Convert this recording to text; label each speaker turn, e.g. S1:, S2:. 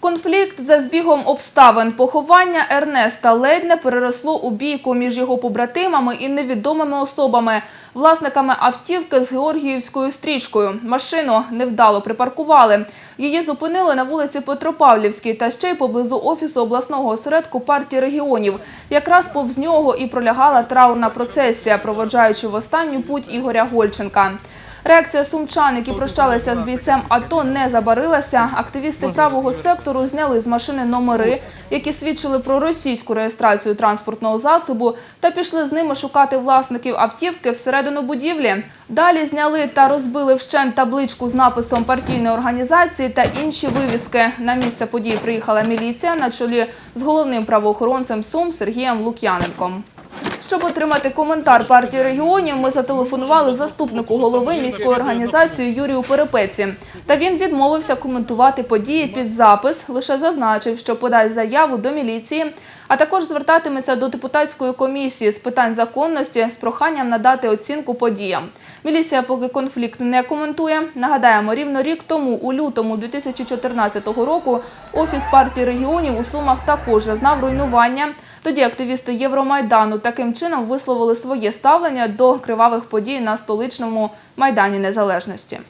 S1: Конфлікт за збігом обставин поховання Ернеста ледь не переросло у бійку між його побратимами і невідомими особами, власниками автівки з Георгіївською стрічкою. Машину невдало припаркували. Її зупинили на вулиці Петропавлівській та ще й поблизу офісу обласного осередку партії регіонів. Якраз повз нього і пролягала траурна процесія, проводжаючи в останню путь Ігоря Гольченка. Реакція сумчан, які прощалися з бійцем АТО, не забарилася. Активісти правого сектору зняли з машини номери, які свідчили про російську реєстрацію транспортного засобу, та пішли з ними шукати власників автівки всередину будівлі. Далі зняли та розбили вщент табличку з написом партійної організації та інші вивіски. На місце події приїхала міліція на чолі з головним правоохоронцем Сум Сергієм Лук'яненком. Щоб отримати коментар партії регіонів, ми зателефонували заступнику голови міської організації Юрію Перепеці. Та він відмовився коментувати події під запис, лише зазначив, що подасть заяву до міліції, а також звертатиметься до депутатської комісії з питань законності з проханням надати оцінку подіям. Міліція поки конфлікт не коментує. Нагадаємо, рівно рік тому, у лютому 2014 року, офіс партії регіонів у Сумах також зазнав руйнування. Тоді активісти Євромайдану таким чином висловили своє ставлення до кривавих подій на столичному майдані незалежності.